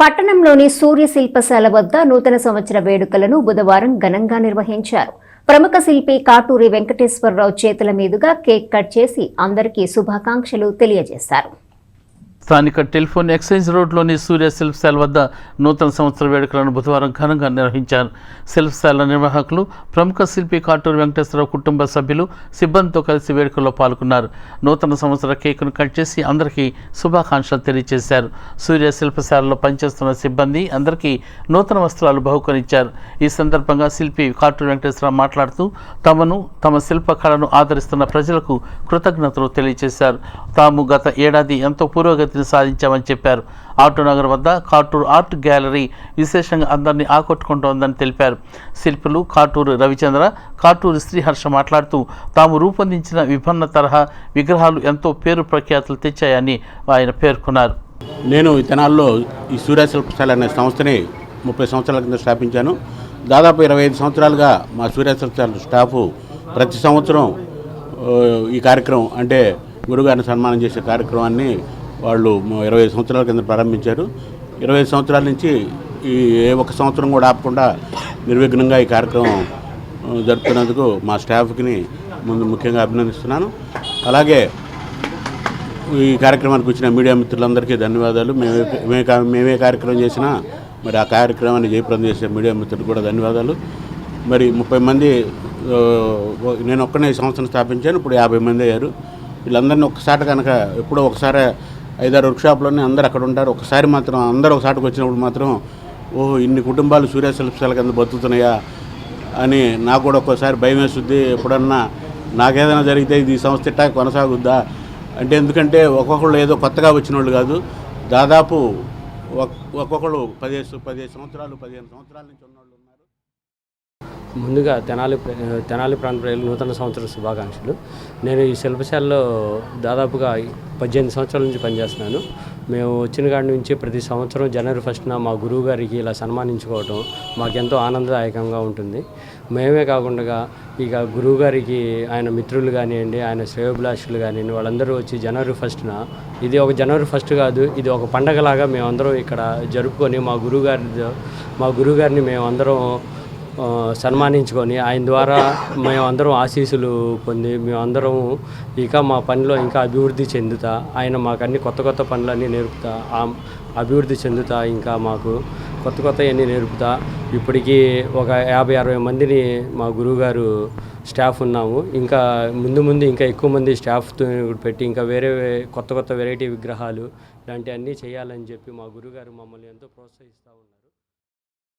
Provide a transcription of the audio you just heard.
పట్టణంలోని సూర్య శిల్పశాల వద్ద నూతన సంవత్సర వేడుకలను బుధవారం ఘనంగా నిర్వహించారు. ప్రముఖ శిల్పి కాటూరి వెంకటేశ్వరరావు చేతుల మీదుగా కేక్ కట్ చేసి అందరికీ శుభాకాంక్షలు తెలియజేశారు. స్థానిక టెలిఫోన్ ఎక్స్చేంజ్ రోడ్లోని సూర్య సెల్ఫ్ సెల్ వద్ద నూతన సంవత్సర వేడుకలను బుధవారం ఘనంగా నిర్వహించారు. సెల్ఫ్ సెల్ నిర్వాహకులు ప్రముఖ శిల్పి కాటూరు వెంకటేశ్వరరావు కుటుంబ సభ్యులు సిబ్బందితో కలిసి వేడుకల్లో పాల్గొన్నారు. నూతన సంవత్సర కేకును కట్ చేసి అందరికీ శుభాకాంక్షలు తెలియజేశారు. సూర్య శిల్పశాలలో పనిచేస్తున్న సిబ్బంది అందరికీ నూతన వస్త్రాలు బహుకరించారు. ఈ సందర్భంగా శిల్పి కాటూరు వెంకటేశ్వరరావు మాట్లాడుతూ తమను తమ శిల్ప కళను ఆదరిస్తున్న ప్రజలకు కృతజ్ఞతలు తెలియజేశారు. తాము గత ఏడాది ఎంతో పురోగతి పురోగతిని సాధించామని చెప్పారు. ఆటోనగర్ వద్ద కాటూరు ఆర్ట్ గ్యాలరీ విశేషంగా అందరినీ ఆకట్టుకుంటోందని తెలిపారు. శిల్పులు కాటూరు రవిచంద్ర కాటూరు శ్రీహర్ష మాట్లాడుతూ తాము రూపొందించిన విభిన్న తరహా విగ్రహాలు ఎంతో పేరు ప్రఖ్యాతులు తెచ్చాయని ఆయన పేర్కొన్నారు. నేను ఈ తెనాల్లో ఈ సూర్య శిల్పశాల అనే సంస్థని ముప్పై సంవత్సరాల కింద స్థాపించాను. దాదాపు ఇరవై ఐదు సంవత్సరాలుగా మా సూర్య శిల్పశాల స్టాఫు ప్రతి సంవత్సరం ఈ కార్యక్రమం అంటే గురుగారిని సన్మానం చేసే కార్యక్రమాన్ని వాళ్ళు ఇరవై ఐదు సంవత్సరాల కింద ప్రారంభించారు. ఇరవై ఐదు సంవత్సరాల నుంచి ఈ ఏ ఒక్క సంవత్సరం కూడా ఆపకుండా నిర్విఘ్నంగా ఈ కార్యక్రమం జరుపుతున్నందుకు మా స్టాఫ్కి ముందు ముఖ్యంగా అభినందిస్తున్నాను. అలాగే ఈ కార్యక్రమానికి వచ్చిన మీడియా మిత్రులందరికీ ధన్యవాదాలు. మేమే మేమే మేమే కార్యక్రమం చేసినా మరి ఆ కార్యక్రమాన్ని జయప్రదం చేసిన మీడియా మిత్రులకు కూడా ధన్యవాదాలు. మరి ముప్పై మంది నేను ఒక్కనే సంవత్సరం సంస్థను స్థాపించాను. ఇప్పుడు యాభై మంది అయ్యారు. వీళ్ళందరినీ ఒక్కసారి కనుక ఎప్పుడో ఒకసారి ఐదారు వర్క్షాప్లోనే అందరు అక్కడ ఉంటారు. ఒకసారి మాత్రం అందరూ ఒకసారికి వచ్చినప్పుడు మాత్రం ఓ ఇన్ని కుటుంబాలు సూర్య శిల్పశాల కింద బతుకుతున్నాయా అని నాకు కూడా ఒక్కోసారి భయం వేస్తుంది. ఎప్పుడన్నా నాకేదైనా జరిగితే ఇది ఈ సంస్థ ఇట్టా కొనసాగుద్దా అంటే ఎందుకంటే ఒక్కొక్కళ్ళు ఏదో కొత్తగా వచ్చిన వాళ్ళు కాదు. దాదాపు ఒక్కొక్కళ్ళు పదిహేను పదిహేను సంవత్సరాలు పదిహేను సంవత్సరాల నుంచి ఉన్నవాళ్ళు ఉన్నారు ముందుగా తెనాలి తెనాలి ప్రాంత ప్రజలు నూతన సంవత్సర శుభాకాంక్షలు. నేను ఈ శిల్పశాలలో దాదాపుగా పద్దెనిమిది సంవత్సరాల నుంచి పనిచేస్తున్నాను. మేము వచ్చిన కాడి నుంచి ప్రతి సంవత్సరం జనవరి ఫస్ట్న మా గురువు గారికి ఇలా సన్మానించుకోవటం మాకెంతో ఆనందదాయకంగా ఉంటుంది. మేమే కాకుండా ఇక గురువు గారికి ఆయన మిత్రులు కానివ్వండి ఆయన శ్రేయోభిలాషులు కానివ్వండి వాళ్ళందరూ వచ్చి జనవరి ఫస్ట్న ఇది ఒక జనవరి ఫస్ట్ కాదు ఇది ఒక పండగలాగా మేమందరం ఇక్కడ జరుపుకొని మా గురువుగారి మా గురువుగారిని మేమందరం సన్మానించుకొని ఆయన ద్వారా మేమందరం ఆశీస్సులు పొంది మేమందరం ఇక మా పనిలో ఇంకా అభివృద్ధి చెందుతా. ఆయన మాకు అన్ని కొత్త కొత్త పనులన్నీ నేర్పుతా. అభివృద్ధి చెందుతా ఇంకా మాకు కొత్త కొత్త అన్నీ నేర్పుతా. ఇప్పటికీ ఒక యాభై అరవై మందిని మా గురువుగారు స్టాఫ్ ఉన్నాము. ఇంకా ముందు ముందు ఇంకా ఎక్కువ మంది స్టాఫ్తో పెట్టి ఇంకా వేరే కొత్త కొత్త వెరైటీ విగ్రహాలు ఇలాంటివన్నీ చేయాలని చెప్పి మా గురుగారు మమ్మల్ని ఎంతో ప్రోత్సహిస్తూ ఉన్నారు.